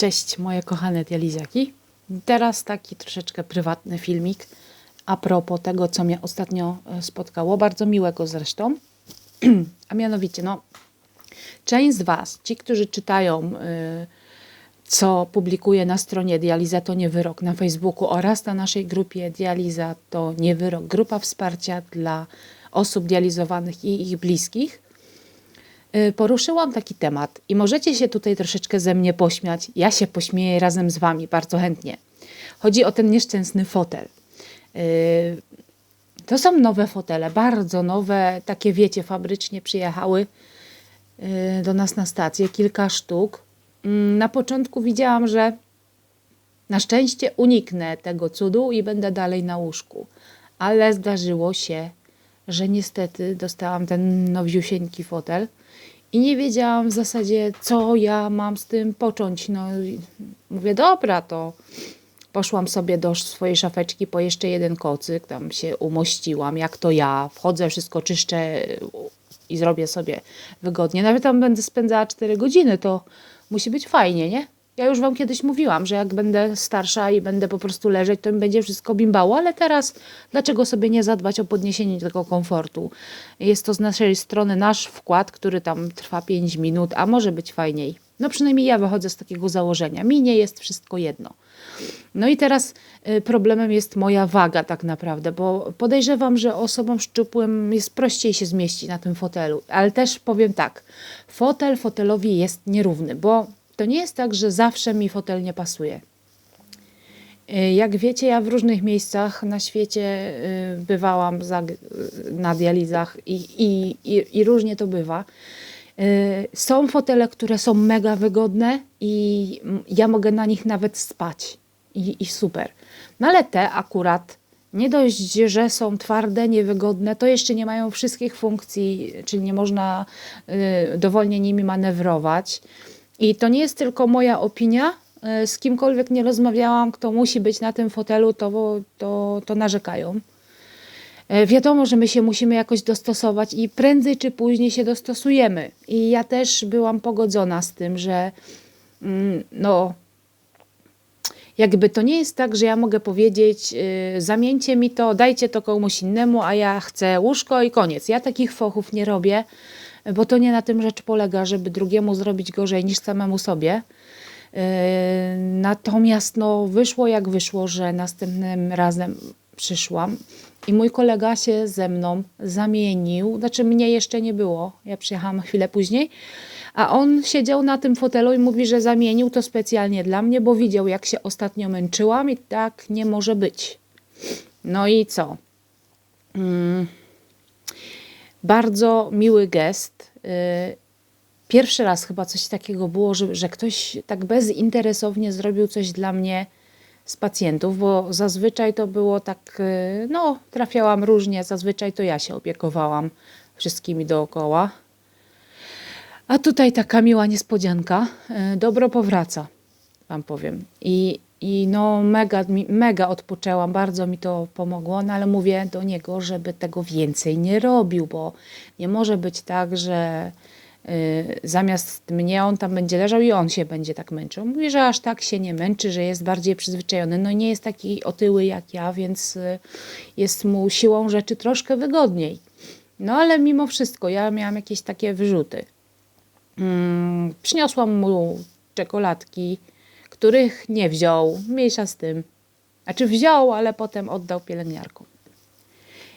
Cześć moje kochane dializiaki. Teraz taki troszeczkę prywatny filmik a propos tego, co mnie ostatnio e, spotkało, bardzo miłego zresztą. A mianowicie, no, część z Was, ci, którzy czytają, y, co publikuję na stronie Dializa to nie wyrok na Facebooku oraz na naszej grupie Dializa to nie wyrok, grupa wsparcia dla osób dializowanych i ich bliskich, poruszyłam taki temat i możecie się tutaj troszeczkę ze mnie pośmiać. Ja się pośmieję razem z Wami bardzo chętnie. Chodzi o ten nieszczęsny fotel. Y, To są nowe fotele, bardzo nowe, takie wiecie, fabrycznie przyjechały y, do nas na stację, kilka sztuk. Mm, Na początku widziałam, że na szczęście uniknę tego cudu i będę dalej na łóżku. Ale zdarzyło się, że niestety dostałam ten nowiusieńki fotel i nie wiedziałam w zasadzie, co ja mam z tym począć. No mówię, dobra, to poszłam sobie do swojej szafeczki po jeszcze jeden kocyk, tam się umościłam, jak to ja, wchodzę, wszystko czyszczę i zrobię sobie wygodnie. Nawet tam będę spędzała 4 godziny, to musi być fajnie, nie? Ja już Wam kiedyś mówiłam, że jak będę starsza i będę po prostu leżeć, to mi będzie wszystko bimbało, ale teraz dlaczego sobie nie zadbać o podniesienie tego komfortu? Jest to z naszej strony nasz wkład, który tam trwa 5 minut, a może być fajniej. No przynajmniej ja wychodzę z takiego założenia. Mi nie jest wszystko jedno. No i teraz y, problemem jest moja waga tak naprawdę, bo podejrzewam, że osobom szczupłym jest prościej się zmieścić na tym fotelu. Ale też powiem tak, fotel fotelowi jest nierówny, bo to nie jest tak, że zawsze mi fotel nie pasuje. Y, Jak wiecie, ja w różnych miejscach na świecie y, bywałam za, na dializach i, i, i, i różnie to bywa. Y, Są fotele, które są mega wygodne i ja mogę na nich nawet spać i, i super. No ale te akurat nie dość, że są twarde, niewygodne, to jeszcze nie mają wszystkich funkcji, czyli nie można y, dowolnie nimi manewrować. I to nie jest tylko moja opinia. y, Z kimkolwiek nie rozmawiałam, kto musi być na tym fotelu, to, to, to narzekają. E, Wiadomo, że my się musimy jakoś dostosować i prędzej czy później się dostosujemy. I ja też byłam pogodzona z tym, że mm, no, jakby to nie jest tak, że ja mogę powiedzieć, yy, zamieńcie mi to, dajcie to komuś innemu, a ja chcę łóżko i koniec. Ja takich fochów nie robię, bo to nie na tym rzecz polega, żeby drugiemu zrobić gorzej niż samemu sobie. Yy, Natomiast no, wyszło jak wyszło, że następnym razem przyszłam i mój kolega się ze mną zamienił. Znaczy, mnie jeszcze nie było. Ja przyjechałam chwilę później, a on siedział na tym fotelu i mówi, że zamienił to specjalnie dla mnie, bo widział, jak się ostatnio męczyłam i tak nie może być. No i co? Mm, bardzo miły gest. Y, Pierwszy raz chyba coś takiego było, że, że ktoś tak bezinteresownie zrobił coś dla mnie z pacjentów, bo zazwyczaj to było tak, y, no, trafiałam różnie, zazwyczaj to ja się opiekowałam wszystkimi dookoła. A tutaj taka miła niespodzianka. y, Dobro powraca, wam powiem. I, i no mega, mega odpoczęłam, bardzo mi to pomogło, no ale mówię do niego, żeby tego więcej nie robił, bo nie może być tak, że y, zamiast mnie on tam będzie leżał i on się będzie tak męczył. Mówi, że aż tak się nie męczy, że jest bardziej przyzwyczajony. No nie jest taki otyły jak ja, więc y, jest mu siłą rzeczy troszkę wygodniej. No ale mimo wszystko ja miałam jakieś takie wyrzuty. Mm, przyniosłam mu czekoladki, których nie wziął, mniejsza z tym. Znaczy wziął, ale potem oddał pielęgniarkom.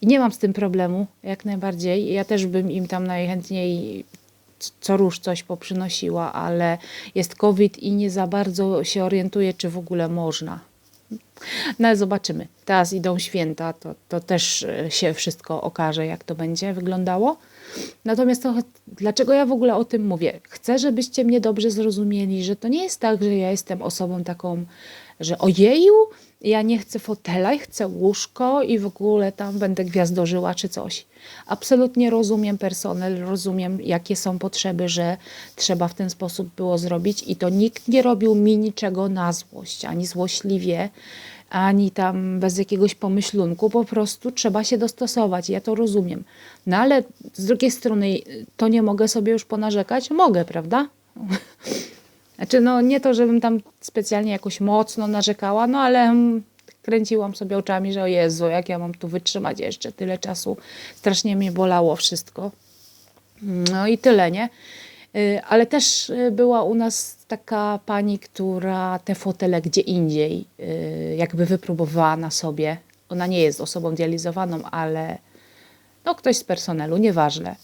I nie mam z tym problemu, jak najbardziej. Ja też bym im tam najchętniej co róż coś poprzynosiła, ale jest COVID i nie za bardzo się orientuję, czy w ogóle można. No ale zobaczymy. Teraz idą święta, to, to też e, się wszystko okaże, jak to będzie wyglądało. Natomiast to, dlaczego ja w ogóle o tym mówię? Chcę, żebyście mnie dobrze zrozumieli, że to nie jest tak, że ja jestem osobą taką, że ojeju, ja nie chcę fotela, ja chcę łóżko i w ogóle tam będę gwiazdorzyła czy coś. Absolutnie rozumiem personel, rozumiem jakie są potrzeby, że trzeba w ten sposób było zrobić i to nikt nie robił mi niczego na złość, ani złośliwie, ani tam bez jakiegoś pomyślunku, po prostu trzeba się dostosować. Ja to rozumiem. No ale z drugiej strony, to nie mogę sobie już ponarzekać? Mogę, prawda? Znaczy, no nie to, żebym tam specjalnie jakoś mocno narzekała, no ale mm, kręciłam sobie oczami, że o Jezu, jak ja mam tu wytrzymać jeszcze tyle czasu. Strasznie mnie bolało wszystko. No i tyle, nie? Y, Ale też y, była u nas taka pani, która te fotele gdzie indziej y, jakby wypróbowała na sobie. Ona nie jest osobą dializowaną, ale no ktoś z personelu, nieważne.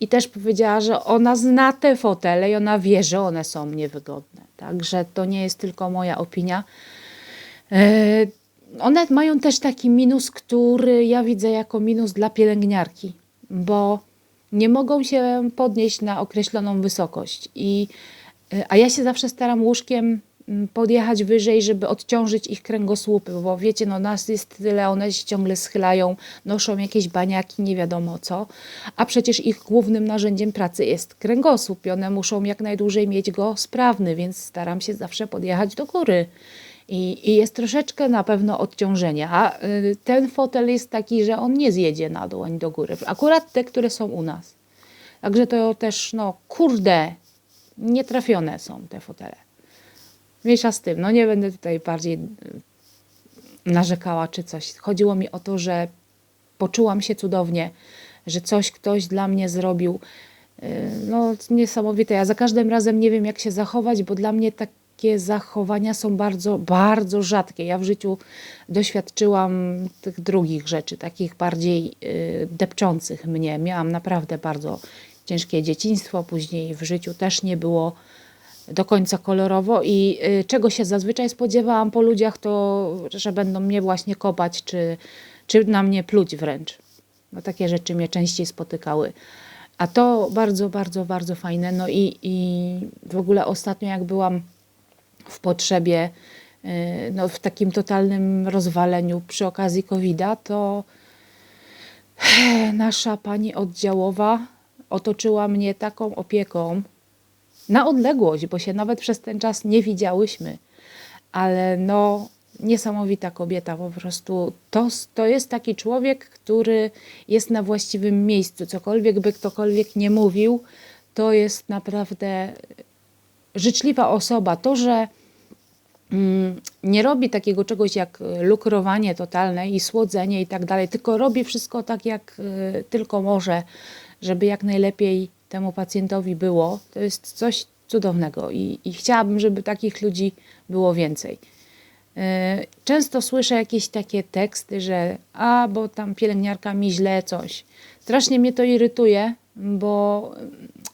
I też powiedziała, że ona zna te fotele i ona wie, że one są niewygodne. Także to nie jest tylko moja opinia. One mają też taki minus, który ja widzę jako minus dla pielęgniarki, bo nie mogą się podnieść na określoną wysokość. I, e, a ja się zawsze staram łóżkiem mm, podjechać wyżej, żeby odciążyć ich kręgosłupy, bo wiecie, no nas jest tyle, one się ciągle schylają, noszą jakieś baniaki, nie wiadomo co, a przecież ich głównym narzędziem pracy jest kręgosłup i one muszą jak najdłużej mieć go sprawny, więc staram się zawsze podjechać do góry. I, I jest troszeczkę na pewno odciążenia. A y, ten fotel jest taki, że on nie zjedzie na dół ani do góry. Akurat te, które są u nas. Także to też, no kurde, nietrafione są te fotele. Mniejsza z tym, no nie będę tutaj bardziej y, narzekała czy coś. Chodziło mi o to, że poczułam się cudownie, że coś ktoś dla mnie zrobił. Y, No, niesamowite. Ja za każdym razem nie wiem, jak się zachować, bo dla mnie takie zachowania są bardzo, bardzo rzadkie. Ja w życiu doświadczyłam tych drugich rzeczy, takich bardziej y, depczących mnie. Miałam naprawdę bardzo ciężkie dzieciństwo, później w życiu też nie było do końca kolorowo i y, czego się zazwyczaj spodziewałam po ludziach, to że będą mnie właśnie kopać, czy, czy na mnie pluć wręcz. No, takie rzeczy mnie częściej spotykały. A to bardzo, bardzo, bardzo fajne. No i, i w ogóle ostatnio jak byłam w potrzebie, y, no, w takim totalnym rozwaleniu przy okazji COVID-a, to nasza pani oddziałowa otoczyła mnie taką opieką na odległość, bo się nawet przez ten czas nie widziałyśmy. Ale no, niesamowita kobieta po prostu. To, to jest taki człowiek, który jest na właściwym miejscu. Cokolwiek by ktokolwiek nie mówił, to jest naprawdę życzliwa osoba. To, że mm, nie robi takiego czegoś jak y, lukrowanie totalne i słodzenie i tak dalej, tylko robi wszystko tak, jak y, tylko może, żeby jak najlepiej temu pacjentowi było. To jest coś cudownego i, i chciałabym, żeby takich ludzi było więcej. Y, Często słyszę jakieś takie teksty, że a, bo tam pielęgniarka mi źle coś. Strasznie mnie to irytuje, bo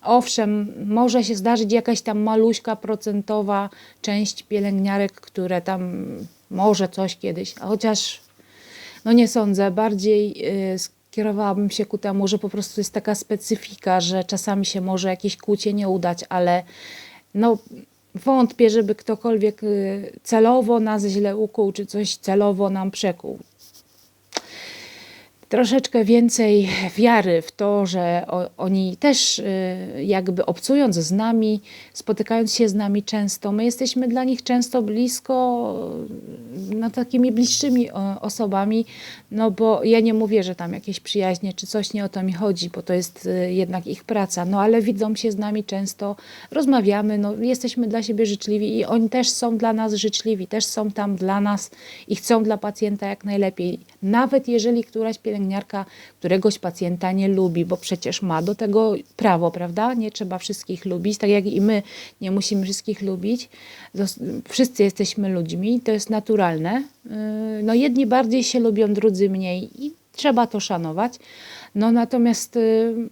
owszem, może się zdarzyć jakaś tam maluśka procentowa część pielęgniarek, które tam może coś kiedyś, chociaż no nie sądzę, bardziej y, skierowałabym się ku temu, że po prostu jest taka specyfika, że czasami się może jakieś kłucie nie udać, ale no wątpię, żeby ktokolwiek y, celowo nas źle ukuł, czy coś celowo nam przekuł troszeczkę więcej wiary w to, że oni też y, jakby obcując z nami, spotykając się z nami często, my jesteśmy dla nich często blisko, no takimi bliższymi osobami, no bo ja nie mówię, że tam jakieś przyjaźnie czy coś, nie o to mi chodzi, bo to jest y, jednak ich praca, no ale widzą się z nami często, rozmawiamy, no jesteśmy dla siebie życzliwi i oni też są dla nas życzliwi, też są tam dla nas i chcą dla pacjenta jak najlepiej. Nawet jeżeli któraś pielęgniarka któregoś pacjenta nie lubi, bo przecież ma do tego prawo, prawda? Nie trzeba wszystkich lubić, tak jak i my nie musimy wszystkich lubić. Wszyscy jesteśmy ludźmi, to jest naturalne. Yy, No jedni bardziej się lubią, drudzy mniej i trzeba to szanować. No natomiast yy,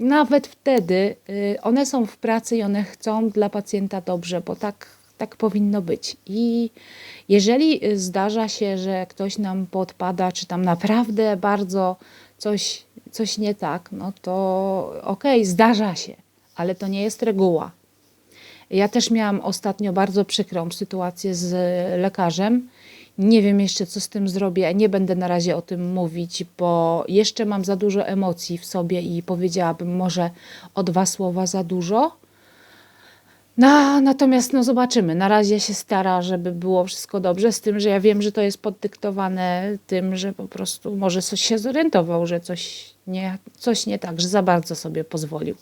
nawet wtedy y, one są w pracy i one chcą dla pacjenta dobrze, bo tak, tak powinno być. I jeżeli y, zdarza się, że ktoś nam podpada, czy tam naprawdę bardzo coś, coś nie tak, no to okej, zdarza się, ale to nie jest reguła. Ja też miałam ostatnio bardzo przykrą sytuację z lekarzem. Nie wiem jeszcze, co z tym zrobię. Nie będę na razie o tym mówić, bo jeszcze mam za dużo emocji w sobie i powiedziałabym może o dwa słowa za dużo. No, natomiast no zobaczymy. Na razie się stara, żeby było wszystko dobrze, z tym, że ja wiem, że to jest poddyktowane tym, że po prostu może coś się zorientował, że coś nie, coś nie tak, że za bardzo sobie pozwolił.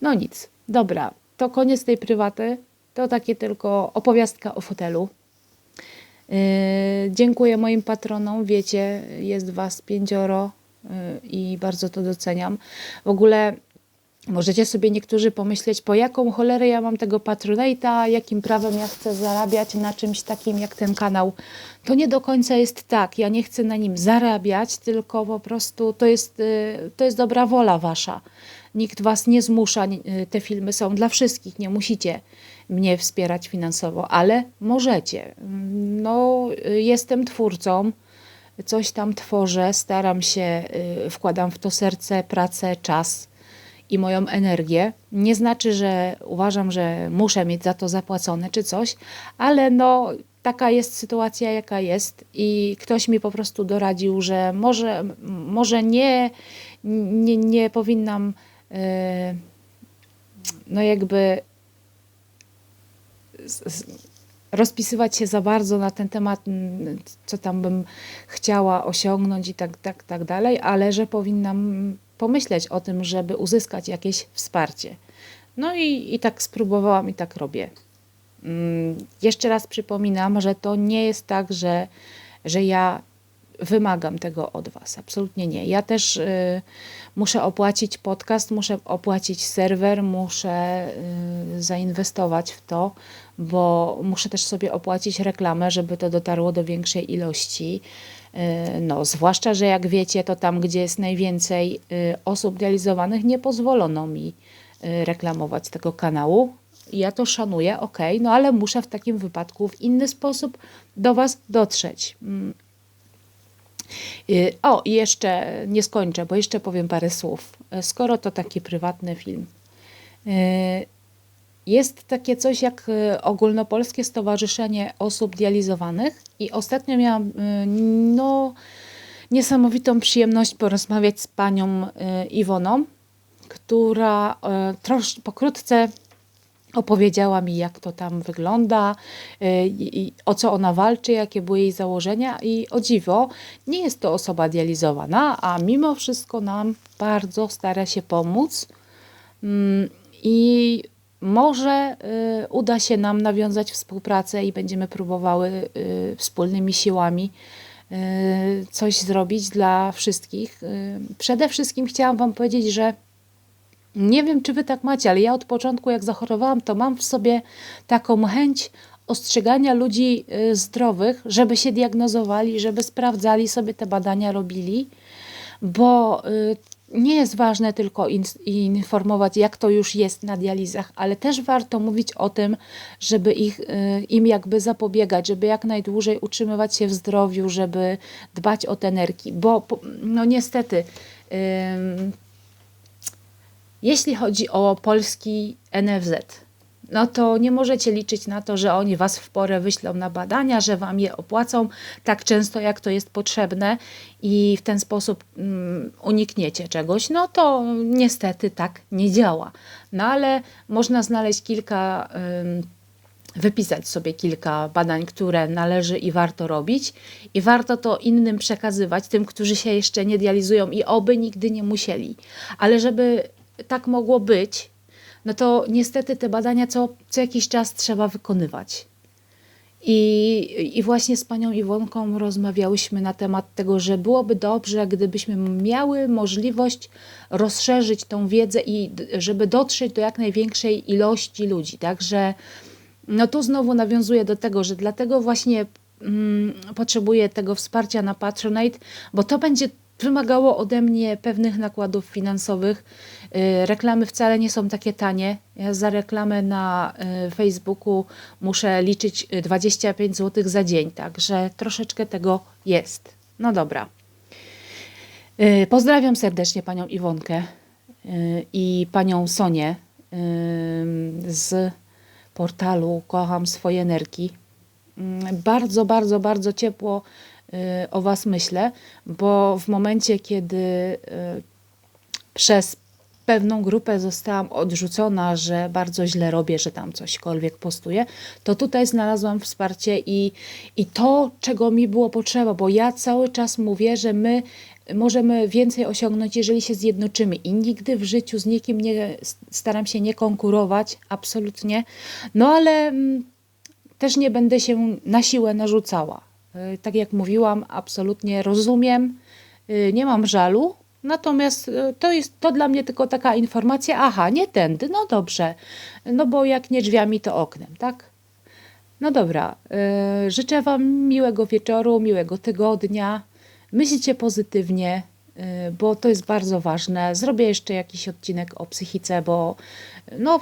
No nic, dobra. To koniec tej prywaty. To takie tylko opowiastka o fotelu. Yy, dziękuję moim patronom. Wiecie, jest Was pięcioro yy, i bardzo to doceniam. W ogóle możecie sobie niektórzy pomyśleć, po jaką cholerę ja mam tego patronata, jakim prawem ja chcę zarabiać na czymś takim jak ten kanał. To nie do końca jest tak. Ja nie chcę na nim zarabiać, tylko po prostu to jest, yy, to jest dobra wola Wasza. Nikt Was nie zmusza. Yy, Te filmy są dla wszystkich. Nie musicie mnie wspierać finansowo, ale możecie. No, y, jestem twórcą, coś tam tworzę, staram się, y, wkładam w to serce, pracę, czas i moją energię. Nie znaczy, że uważam, że muszę mieć za to zapłacone czy coś, ale no taka jest sytuacja, jaka jest i ktoś mi po prostu doradził, że może, może nie, nie, nie powinnam y, no jakby rozpisywać się za bardzo na ten temat, co tam bym chciała osiągnąć i tak, tak, tak dalej, ale że powinnam pomyśleć o tym, żeby uzyskać jakieś wsparcie. No i, i tak spróbowałam i tak robię. Mm, Jeszcze raz przypominam, że to nie jest tak, że, że ja wymagam tego od Was. Absolutnie nie. Ja też y, muszę opłacić podcast, muszę opłacić serwer, muszę y, zainwestować w to, bo muszę też sobie opłacić reklamę, żeby to dotarło do większej ilości. Y, No, zwłaszcza, że jak wiecie, to tam, gdzie jest najwięcej y, osób realizowanych, nie pozwolono mi y, reklamować tego kanału. Ja to szanuję, ok, no ale muszę w takim wypadku w inny sposób do Was dotrzeć. Y, O, i jeszcze nie skończę, bo jeszcze powiem parę słów. Y, Skoro to taki prywatny film. Y, Jest takie coś jak y, Ogólnopolskie Stowarzyszenie Osób Dializowanych i ostatnio miałam no, niesamowitą przyjemność porozmawiać z panią Iwoną, która trosz, pokrótce opowiedziała mi, jak to tam wygląda, y, i o co ona walczy, jakie były jej założenia. I o dziwo, nie jest to osoba dializowana, a mimo wszystko nam bardzo stara się pomóc. Mm, I może y, uda się nam nawiązać współpracę i będziemy próbowały y, wspólnymi siłami coś zrobić dla wszystkich. Przede wszystkim chciałam Wam powiedzieć, że nie wiem, czy wy tak macie, ale ja od początku, jak zachorowałam, to mam w sobie taką chęć ostrzegania ludzi y, zdrowych, żeby się diagnozowali, żeby sprawdzali sobie te badania, robili, bo y, nie jest ważne tylko in, informować, jak to już jest na dializach, ale też warto mówić o tym, żeby ich, y, im jakby zapobiegać, żeby jak najdłużej utrzymywać się w zdrowiu, żeby dbać o te nerki, bo no niestety. ym, jeśli chodzi o polski NFZ, no to nie możecie liczyć na to, że oni was w porę wyślą na badania, że wam je opłacą tak często, jak to jest potrzebne i w ten sposób mm, unikniecie czegoś. No to niestety tak nie działa. No ale można znaleźć kilka. wypisać sobie kilka badań, które należy i warto robić, i warto to innym przekazywać, tym, którzy się jeszcze nie dializują i oby nigdy nie musieli. Ale żeby tak mogło być, no to niestety te badania co, co jakiś czas trzeba wykonywać. I, I właśnie z panią Iwonką rozmawiałyśmy na temat tego, że byłoby dobrze, gdybyśmy miały możliwość rozszerzyć tą wiedzę i żeby dotrzeć do jak największej ilości ludzi. Także no tu znowu nawiązuję do tego, że dlatego właśnie mm, potrzebuję tego wsparcia na Patronite, bo to będzie wymagało ode mnie pewnych nakładów finansowych. Y, Reklamy wcale nie są takie tanie. Ja za reklamę na y, Facebooku muszę liczyć y, 25 zł za dzień, także troszeczkę tego jest. No dobra. Y, Pozdrawiam serdecznie panią Iwonkę y, i panią Sonię y, z portalu Kocham swoje nerki. Mm, Bardzo, bardzo, bardzo ciepło y, o Was myślę, bo w momencie, kiedy y, przez pewną grupę zostałam odrzucona, że bardzo źle robię, że tam cośkolwiek postuję, to tutaj znalazłam wsparcie i, i to, czego mi było potrzeba, bo ja cały czas mówię, że my możemy więcej osiągnąć, jeżeli się zjednoczymy. I nigdy w życiu z nikim nie staram się nie konkurować, absolutnie. No ale mm, też nie będę się na siłę narzucała. Y, Tak jak mówiłam, absolutnie rozumiem, y, nie mam żalu. Natomiast y, to jest to dla mnie tylko taka informacja, aha, nie tędy, no dobrze, no bo jak nie drzwiami, to oknem, tak? No dobra, życzę Wam miłego wieczoru, miłego tygodnia. Myślcie pozytywnie, bo to jest bardzo ważne. Zrobię jeszcze jakiś odcinek o psychice, bo no,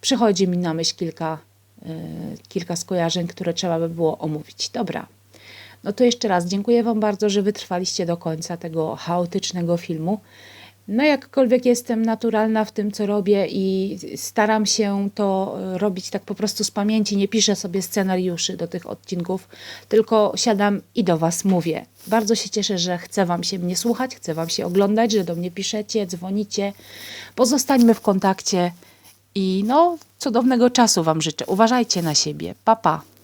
przychodzi mi na myśl kilka, kilka skojarzeń, które trzeba by było omówić. Dobra. No to jeszcze raz dziękuję Wam bardzo, że wytrwaliście do końca tego chaotycznego filmu. No jakkolwiek jestem naturalna w tym, co robię i staram się to e, robić tak po prostu z pamięci, nie piszę sobie scenariuszy do tych odcinków, tylko siadam i do Was mówię. Bardzo się cieszę, że chce Wam się mnie słuchać, chce Wam się oglądać, że do mnie piszecie, dzwonicie. Pozostańmy w kontakcie i no, cudownego czasu Wam życzę. Uważajcie na siebie. Pa, pa.